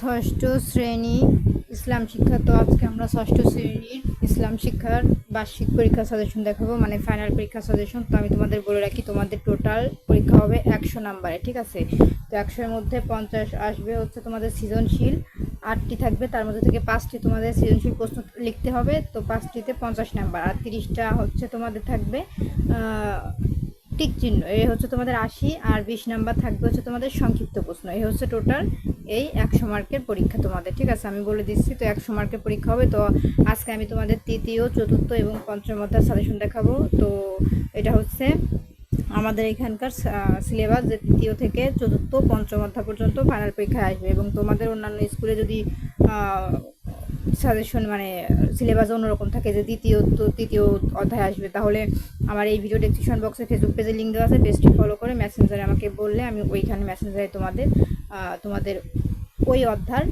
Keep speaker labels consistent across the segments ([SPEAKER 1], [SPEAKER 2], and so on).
[SPEAKER 1] ষষ্ঠ শ্রেণি ইসলাম শিক্ষা। তো আজকে আমরা ষষ্ঠ শ্রেণির ইসলাম শিক্ষার বার্ষিক পরীক্ষা সাজেশন দেখাবো মানে ফাইনাল পরীক্ষা সাজেশন তো আমি তোমাদের বলে রাখি, তোমাদের টোটাল পরীক্ষা হবে একশো নাম্বারে, ঠিক আছে? তো একশোর মধ্যে পঞ্চাশ আসবে হচ্ছে তোমাদের সৃজনশীল, আটটি থাকবে, তার মধ্যে থেকে পাঁচটি তোমাদের সৃজনশীল প্রশ্ন লিখতে হবে। তো পাঁচটিতে পঞ্চাশ নাম্বার, আর তিরিশটা হচ্ছে তোমাদের থাকবে টিক চিহ্ন এই হচ্ছে তোমাদের আশি, আর বিশ নাম্বার থাকবে হচ্ছে তোমাদের সংক্ষিপ্ত প্রশ্ন এই হচ্ছে টোটাল এই একশো মার্কের পরীক্ষা তোমাদের, ঠিক আছে? আমি বলে দিচ্ছি, তো একশো মার্কের পরীক্ষা হবে, তো আজকে আমি তোমাদের তৃতীয়, চতুর্থ এবং পঞ্চম অধ্যায় সাজেশন দেখাবো, তো এটা হচ্ছে আমাদের এখানকার সিলেবাস যে তৃতীয় থেকে চতুর্থ, পঞ্চম অধ্যায় পর্যন্ত ফাইনাল পরীক্ষায় আসবে এবং তোমাদের অন্যান্য স্কুলে যদি সাজেশন মানে সিলেবাস অন্যরকম থাকে যে দ্বিতীয় তো তৃতীয় অধ্যায় আসবে, তাহলে আমার এই ভিডিও ডেসক্রিপশন বক্সে ফেসবুক পেজে লিঙ্ক দেওয়া আছে পেজটি ফলো করে মেসেঞ্জারে আমাকে বললে আমি ওইখানে মেসেঞ্জারে তোমাদের তোমাদের ওই অধ্যায়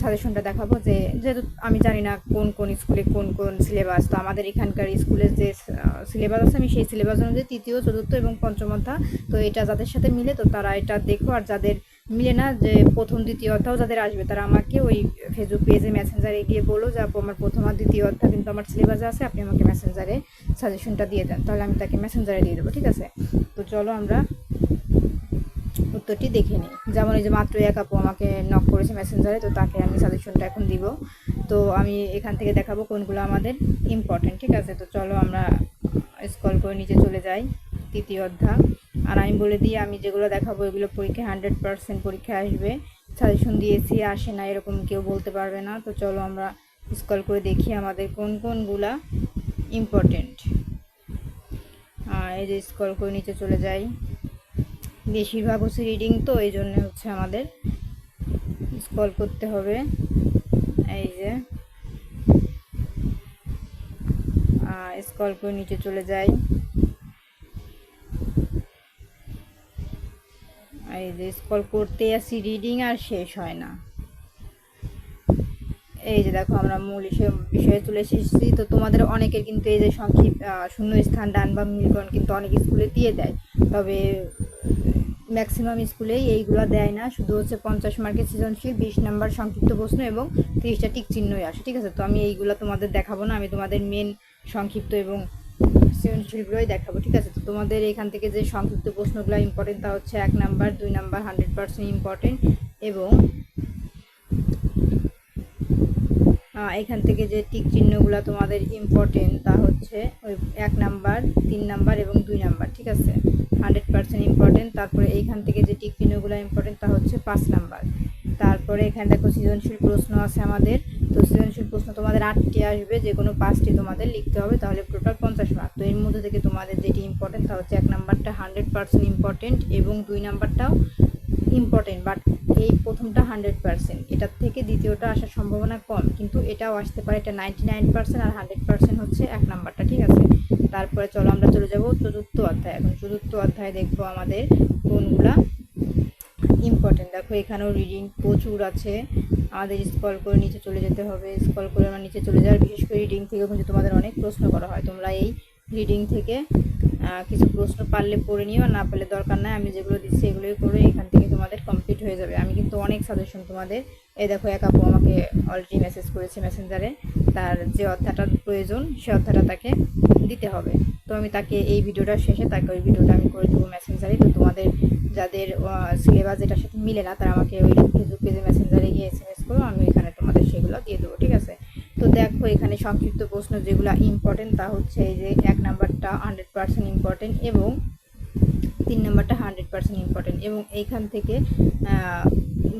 [SPEAKER 1] সাজেশনটা দেখাবো যে যেহেতু আমি জানি না কোন কোন স্কুলে কোন কোন সিলেবাস তো আমাদের এখানকার স্কুলের যে সিলেবাস আছে, আমি সেই সিলেবাস অনুযায়ী তৃতীয়, চতুর্থ এবং পঞ্চম অধ্যায়, তো এটা যাদের সাথে মিলে তো তারা এটা দেখো, আর যাদের মিলে না যে প্রথম দ্বিতীয় অধ্যায়ও যাদের আসবে, তারা আমাকে ওই ফেসবুক পেজে মেসেঞ্জারে গিয়ে বলো যে, আপু, আমার প্রথম আর দ্বিতীয় অধ্যায় কিন্তু আমার সিলেবাসে আছে, আপনি আমাকে মেসেঞ্জারে সাজেশনটা দিয়ে দেন, তাহলে আমি তাকে মেসেঞ্জারে দিয়ে দেবো, ঠিক আছে? তো চলো আমরা উত্তরটি দেখে নিই। যেমন এই যে মাত্র এক আপু আমাকে নক করেছে মেসেঞ্জারে তো তাকে আমি সাজেশনটা এখন দিব। তো আমি এখান থেকে দেখাবো কোনগুলো আমাদের ইম্পর্টেন্ট ঠিক আছে? তো চলো আমরা স্কল করে নিচে চলে যাই, তৃতীয় অধ্যায়। আর আমি বলে দিই, আমি যেগুলো দেখাবো, এগুলো পরীক্ষায় হান্ড্রেড পার্সেন্ট পরীক্ষায় আসবে। সাজেশন দিয়েছি, আসে না, এরকম কেউ বলতে পারবে না। তো চলো আমরা স্কল করে দেখি আমাদের কোন কোনগুলা ইম্পর্টেন্ট এই যে স্কল করে নিচে চলে যাই। বেশিরভাগ হচ্ছে রিডিং তো, এই জন্য হচ্ছে আমাদের স্কল করতে হবে। এই যে। স্কল করে নিচে চলে যাই। এই যে স্কল করতে আসি রিডিং আর শেষ হয় না। এই যে দেখো আমরা মূল বিষয়, বিষয়ে চলে এসেছি। তো তোমাদের অনেকের কিন্তু এই যে সংক্ষিপ্ত শূন্য স্থান ডান বা মিলকরণ কিন্তু অনেক স্কুলে দিয়ে দেয়। তবে ম্যাক্সিমাম স্কুলেই এইগুলো দেয় না। শুধু হচ্ছে পঞ্চাশ মার্কের সৃজনশীল, বিশ নাম্বার সংক্ষিপ্ত প্রশ্ন এবং তিরিশটা টিক চিহ্নই আসে, ঠিক আছে? তো আমি এইগুলো তোমাদের দেখাবো না। আমি তোমাদের মেন সংক্ষিপ্ত এবং সৃজনশীলগুলোই দেখাবো, ঠিক আছে? তো তোমাদের এখান থেকে যে সংক্ষিপ্ত প্রশ্নগুলো ইম্পর্টেন্ট তা হচ্ছে এক নাম্বার দুই নাম্বার হান্ড্রেড পার্সেন্ট ইম্পর্টেন্ট এবং এখান থেকে যে টিক চিহ্নগুলো তোমাদের ইম্পর্টেন্ট তা হচ্ছে ওই এক নাম্বার তিন নাম্বার এবং দুই নাম্বার ঠিক আছে? হান্ড্রেড পার্সেন্ট ইম্পর্টেন্ট তারপরে এইখান থেকে যে টিক চিহ্নগুলো ইম্পর্টেন্ট তা হচ্ছে পাঁচ নাম্বার তারপরে এখানে দেখো সৃজনশীল প্রশ্ন আছে আমাদের। তো সৃজনশীল প্রশ্ন তোমাদের আটটি আসবে, যে কোনো পাঁচটি তোমাদের লিখতে হবে, তাহলে টোটাল পঞ্চাশ মার্ক তো এর মধ্যে থেকে তোমাদের যেটি ইম্পর্টেন্ট তা হচ্ছে এক নাম্বারটা হান্ড্রেড পার্সেন্ট ইম্পর্টেন্ট এবং দুই নাম্বারটাও ইম্পর্টেন্ট বাট এই প্রথমটা হান্ড্রেড পার্সেন্ট এটার থেকে দ্বিতীয়টা আসার সম্ভাবনা কম, কিন্তু এটাও আসতে পারে, এটা নাইনটি নাইন পার্সেন্ট আর হান্ড্রেড পার্সেন্ট হচ্ছে এক নাম্বারটা, ঠিক আছে? তারপরে চলো আমরা চলে যাব চতুর্থ অধ্যায়। এখন চতুর্থ অধ্যায় দেখব আমাদের কোনগুলা ইম্পর্টেন্ট দেখো, এখানেও রিডিং প্রচুর আছে। আমাদের স্কল করে নিচে চলে যেতে হবে। স্কল করে আমরা নিচে চলে যাওয়ার বিশেষ করে রিডিং থেকে কিন্তু তোমাদের অনেক প্রশ্ন করা হয়। তোমরা এই রিডিং থেকে কিছু প্রশ্ন পারলে পড়ে নিও, না পারলে দরকার নাই, আমি যেগুলো দিচ্ছি এগুলোই করে এখান থেকে তোমাদের কমপ্লিট হয়ে যাবে। আমি কিন্তু অনেক সাজেশন তোমাদের এ দেখো এক আপু আমাকে অলরেডি মেসেজ করেছে মেসেঞ্জারে তার যে অধ্যায়টার প্রয়োজন, সে অধ্যায়টা তাকে দিতে হবে। তো আমি তাকে এই ভিডিওটা শেষে, তাকে ওই ভিডিওটা আমি করে দেবো মেসেঞ্জারে তো তোমাদের যাদের সিলেবাস যেটার সাথে মিলে না, তারা আমাকে ওই ফেসবুক পেজে মেসেঞ্জারে গিয়ে এস এম এস করো, আমি ওইখানে তোমাদের সেগুলো দিয়ে দেবো, ঠিক আছে? তো দেখো এখানে সংক্ষিপ্ত প্রশ্ন যেগুলো ইম্পর্টেন্ট তা হচ্ছে এই যে এক নাম্বারটা হান্ড্রেড পার্সেন্ট ইম্পর্টেন্ট এবং তিন নাম্বারটা হান্ড্রেড পার্সেন্ট ইম্পর্টেন্ট এবং এইখান থেকে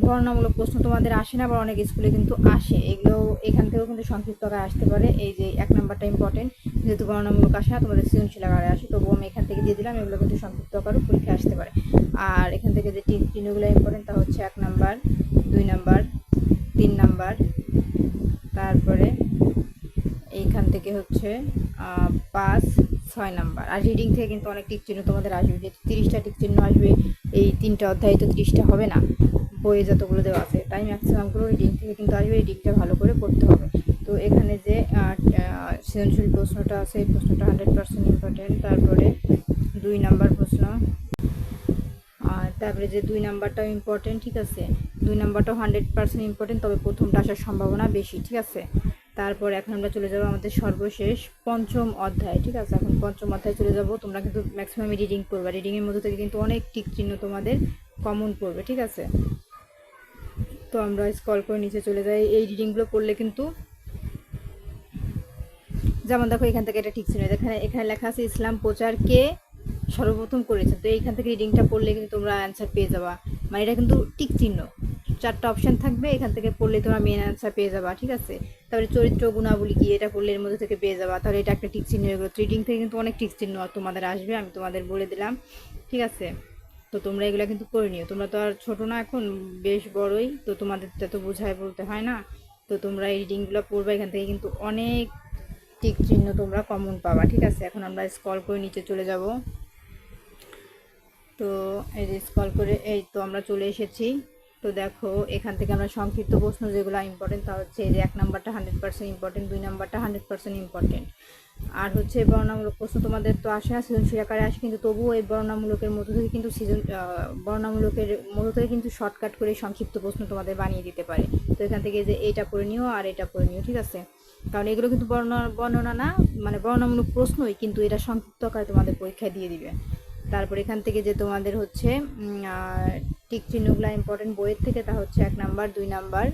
[SPEAKER 1] বর্ণামূলক প্রশ্ন তোমাদের আসে না, আবার অনেক স্কুলে কিন্তু আসে। এগুলো এখান থেকেও কিন্তু সংক্ষিপ্ত আকারে আসতে পারে। এই যে এক নাম্বারটা ইম্পর্টেন্ট যেহেতু বর্ণামূলক আসে না, তোমাদের সৃজনশীল আকারে আসে, তবুও আমি এখান থেকে দিয়ে দিলাম, এগুলো কিন্তু সংক্ষিপ্ত আকারে পরীক্ষা আসতে পারে। আর এখান থেকে যে তিন চিহ্নগুলো ইম্পর্টেন্ট তা হচ্ছে এক নাম্বার, দুই নাম্বার, তিন নাম্বার তারপরে এইখান থেকে হচ্ছে পাঁচ, ছয় নাম্বার। আর রিডিং থেকে কিন্তু অনেক টিক চিহ্ন তোমাদের আসবে। যে তিরিশটা টিক চিহ্ন আসবে, এই তিনটা অধ্যায়ে তো তিরিশটা হবে না। বইয়ে যতগুলো দেওয়া আছে, তাই ম্যাক্সিমামগুলো রিডিং থেকে কিন্তু আসবে রিডিংটা ভালো করে পড়তে হবে। তো এখানে যে সৃজনশীল প্রশ্নটা আছে, এই প্রশ্নটা হান্ড্রেড পার্সেন্ট ইম্পর্টেন্ট তারপরে দুই নাম্বার প্রশ্ন তারপরে যে দুই নাম্বারটাও ইম্পর্টেন্ট ঠিক আছে? দুই নাম্বারটাও হান্ড্রেড পার্সেন্ট ইম্পর্টেন্ট তবে প্রথমটা আসার সম্ভাবনা বেশি, ঠিক আছে? তারপর এখন আমরা চলে যাব আমাদের সর্বশেষ পঞ্চম অধ্যায়, ঠিক আছে? এখন পঞ্চম অধ্যায় চলে যাব, তোমরা কিন্তু ম্যাক্সিমাম রিডিং করবে রিডিংয়ের মধ্যে থেকে কিন্তু অনেক টিক চিহ্ন তোমাদের কমন পড়বে, ঠিক আছে? তো আমরা স্কল করে নিচে চলে যাই। এই রিডিংগুলো পড়লে কিন্তু যেমন দেখো, এখান থেকে এটা ঠিক ছিল এখানে এখানে লেখা আছে, ইসলাম প্রচার কে সর্বপ্রথম করেছে। তো এইখান থেকে রিডিংটা পড়লে কিন্তু তোমরা অ্যান্সার পেয়ে যাবা। মানে এটা কিন্তু টিক চিহ্ন। চারটা অপশন থাকবে, এখান থেকে পড়লে তোমরা মেন অ্যান্সার পেয়ে যাবা, ঠিক আছে? তারপরে চরিত্র গুণাবলী কি, এটা পড়লে এর মধ্যে থেকে পেয়ে যাবা। তাহলে এটা একটা টিক চিহ্ন হয়ে গেলো। রিডিং থেকে কিন্তু অনেক টিক চিহ্ন তোমাদের আসবে, আমি তোমাদের বলে দিলাম, ঠিক আছে? তো তোমরা এগুলো কিন্তু করে নিও। তোমরা তো আর ছোটো না এখন, বেশ বড়ই, তো তোমাদের তো বোঝায় বলতে হয় না? তো তোমরা এই রিডিংগুলো পড়বে, এখান থেকে কিন্তু অনেক টিক চিহ্ন তোমরা কমন পাবা, ঠিক আছে? এখন আমরা স্কল করে নিচে চলে যাব। তো এই যে স্কল করে এই তো আমরা চলে এসেছি। তো দেখো এখান থেকে আমরা সংক্ষিপ্ত প্রশ্ন যেগুলো ইম্পর্টেন্ট তা হচ্ছে এই যে এক নাম্বারটা হান্ড্রেড পার্সেন্ট ইম্পর্টেন্ট দুই নাম্বারটা হান্ড্রেড পার্সেন্ট ইম্পর্টেন্ট আর হচ্ছে বর্ণামূলক প্রশ্ন তোমাদের তো আসে না সৃজনশীল আকারে আসে কিন্তু তবুও এই বর্ণামূলকের মধ্য থেকে কিন্তু সৃজন আহ, বর্ণনামূলকের মধ্য থেকে কিন্তু শর্টকাট করে সংক্ষিপ্ত প্রশ্ন তোমাদের বানিয়ে দিতে পারে। তো এখান থেকে যে এইটা পড়ে নিও আর এটা পড়ে নিও ঠিক আছে? কারণ এগুলো কিন্তু বর্ণনা বর্ণনা না মানে বর্ণনামূলক প্রশ্নই কিন্তু এটা সংক্ষিপ্ত আকারে তোমাদের পরীক্ষায় দিয়ে দিবে। তারপর এখান থেকে যে তোমাদের হচ্ছে টিক চিহ্নগুলো ইম্পর্টেন্ট বইয়ের থেকে তা হচ্ছে এক নাম্বার, দুই নাম্বার।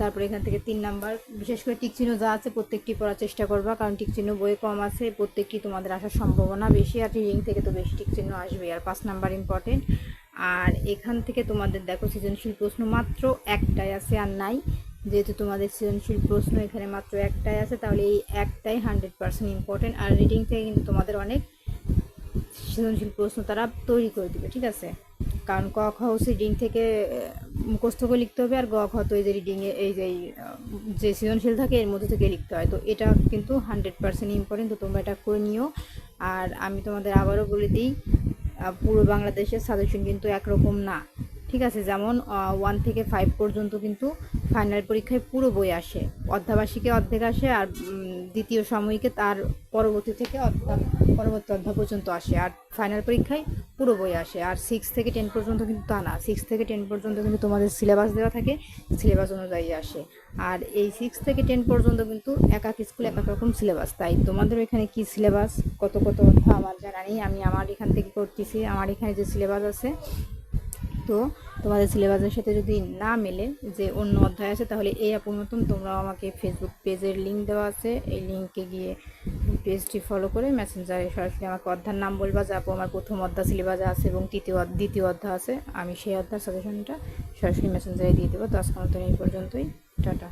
[SPEAKER 1] তারপর এখান থেকে তিন নাম্বার। বিশেষ করে টিক চিহ্ন যা আছে প্রত্যেকটি পড়ার চেষ্টা করবা, কারণ টিক চিহ্ন বইয়ে কম আছে, প্রত্যেকটি তোমাদের আসার সম্ভাবনা বেশি, আর রিডিং থেকে তো বেশি টিক চিহ্ন আসবে আর পাঁচ নাম্বার ইম্পর্টেন্ট আর এখান থেকে তোমাদের দেখো সৃজনশীল প্রশ্ন মাত্র একটাই আছে আর নাই। যেহেতু তোমাদের সৃজনশীল প্রশ্ন এখানে মাত্র একটাই আছে, তাহলে এই একটাই হান্ড্রেড পার্সেন্ট ইম্পর্টেন্ট আর রিডিং থেকে কিন্তু তোমাদের অনেক সৃজনশীল প্রশ্ন তারা তৈরি করে দিবে, ঠিক আছে? কারণ ক, খ হচ্ছে রিডিং থেকে মুখস্থ করে লিখতে হবে, আর গ খ তো, এই যে রিডিংয়ে এই যে যে সৃজনশীল থাকে, এর মধ্যে থেকে লিখতে হয়। তো এটা কিন্তু হান্ড্রেড পার্সেন্ট ইম্পর্টেন্ট তো তোমরা এটা করে নিও। আর আমি তোমাদের আবারও বলে দিই পুরো বাংলাদেশের সাজেশন কিন্তু একরকম না, ঠিক আছে? যেমন ওয়ান থেকে ফাইভ পর্যন্ত কিন্তু ফাইনাল পরীক্ষায় পুরো বই আসে। অর্ধাবার্ষিকে অর্ধেক আসে, আর দ্বিতীয় সাময়িকে তার পরবর্তী থেকে অর্ধা পরবর্তী অধ্যা পর্যন্ত আসে। আর ফাইনাল পরীক্ষায় পুরো বই আসে। আর সিক্স থেকে টেন পর্যন্ত কিন্তু তা না। সিক্স থেকে টেন পর্যন্ত কিন্তু তোমাদের সিলেবাস দেওয়া থাকে। সিলেবাস অনুযায়ী আসে। আর এই সিক্স থেকে টেন পর্যন্ত কিন্তু এক এক স্কুল এক এক রকম সিলেবাস তাই তোমাদের এখানে কি সিলেবাস কত কত অধ্যা আমার জানা নেই। আমি আমার এখান থেকে করতেছি। আমার এখানে যে সিলেবাস আছে, তো তোমাদের সিলেবাসের সাথে যদি না মেলে যে অন্য অধ্যায় আছে, তাহলে এই আপুর মতন তোমরাও আমাকে ফেসবুক পেজের লিঙ্ক দেওয়া আছে। এই লিঙ্কে গিয়ে পেজটি ফলো করে মেসেঞ্জারে সরাসরি আমাকে অধ্যায়ের নাম বলবা আপু আমার প্রথম অধ্যায় সিলেবাসে আছে এবং তৃতীয় দ্বিতীয় অধ্যায় আছে, আমি সেই অধ্যায় সাজেশনটা সরাসরি মেসেঞ্জারে দিয়ে দেবো। তো আজকে মতন এই পর্যন্তই। টাটা।